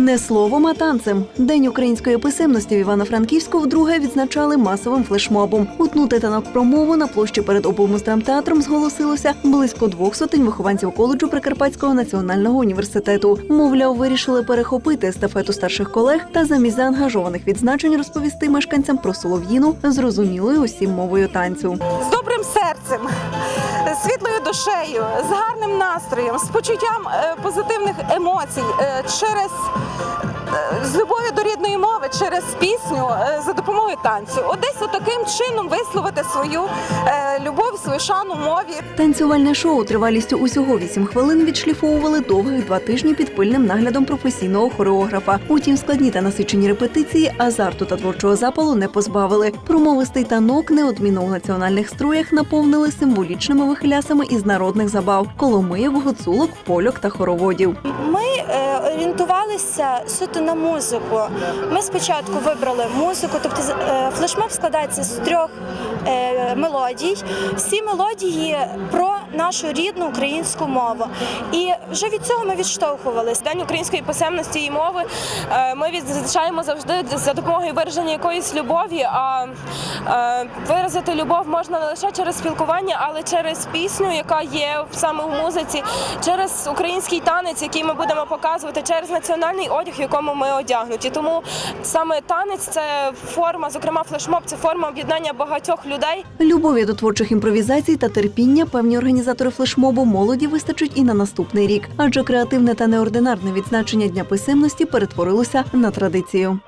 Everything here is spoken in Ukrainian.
Не словом, а танцем. День української писемності в Івано-Франківську вдруге відзначали масовим флешмобом. Утнути танок промову на площі перед облмуздрамтеатром зголосилося близько двох сотень вихованців коледжу Прикарпатського національного університету. Мовляв, вирішили перехопити естафету старших колег та замість заангажованих відзначень розповісти мешканцям про солов'їну зрозумілою усім мовою танцю. з добрим серцем, світлою душею, з гарним настроєм, з почуттям е, позитивних емоцій, е, через з любов'ю до рідної мови, через пісню е, за допомогою танцю. От десь таким чином висловити свою е, любов, свою шану мові. Танцювальне шоу тривалістю усього 8 хвилин відшліфовували довгих два тижні під пильним наглядом професійного хореографа. Утім, складні та насичені репетиції азарту та творчого запалу не позбавили. Промовистий танок неодмінно у національних строях наповнили символічними вихилясами із народних забав коломиїв, гуцулок, польок та хороводів. Ми е, орієнтувалися суто на музику. Ми спочатку вибрали музику, тобто е, флешмоб складається з трьох е, мелодій. Всі мелодії про нашу рідну українську мову. І вже від цього ми відштовхувалися. День української писемності і мови е, ми відзначаємо завжди за допомогою вираження якоїсь любові. А виразити любов можна не лише через спілкування, але через пісню, яка є саме в музиці, через український танець, який ми будемо показувати, через національний одяг, якому ми одягнуті. Тому саме танець це форма, зокрема флешмоб, це форма об'єднання багатьох людей. Любові до творчих імпровізацій та терпіння певні організатори флешмобу молоді вистачить і на наступний рік, адже креативне та неординарне відзначення дня писемності перетворилося на традицію.